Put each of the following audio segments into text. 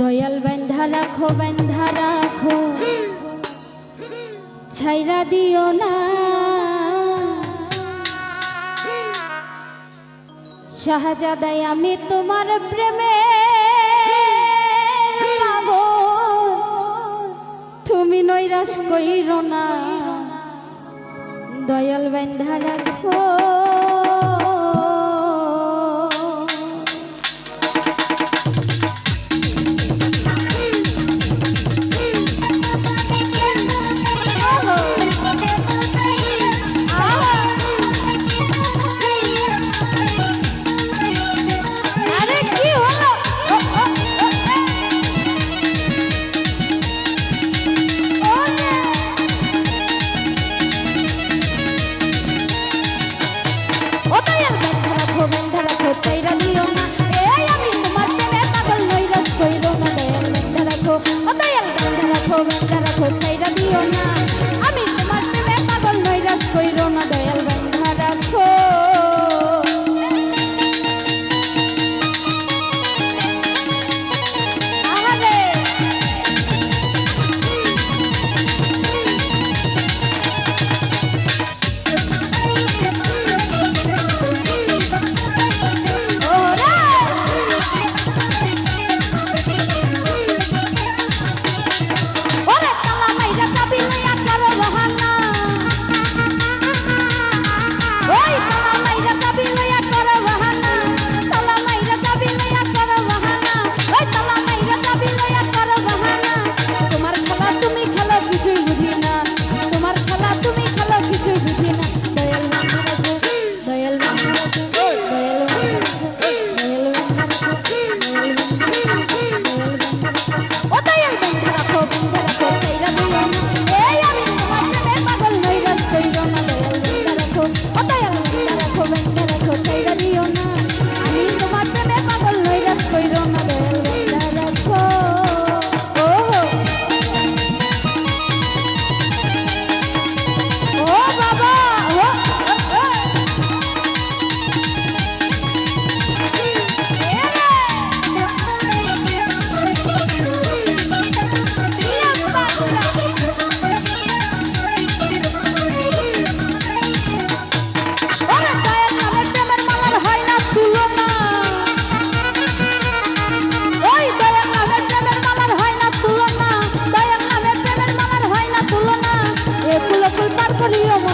দয়াল বান্ধা রাখো বান্ধা রাখো। ছাইরা দিও না। শাহজাদাই আমি তোমার প্রেমে তুমি নৈরাশ কইর না। দয়াল বান্ধা রাখো। Hotel. Lý do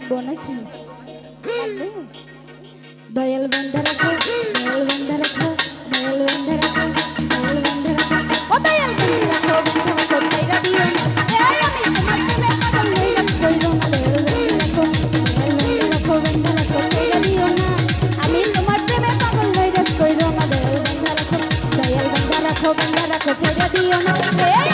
দেখব নাকি দয়াল বন্ধ রাখো দয়াল বন্ধ রাখো দয়াল বন্ধ রাখো দয়াল বন্ধা রাখো দয়াল বন্ধা রাখো দিও না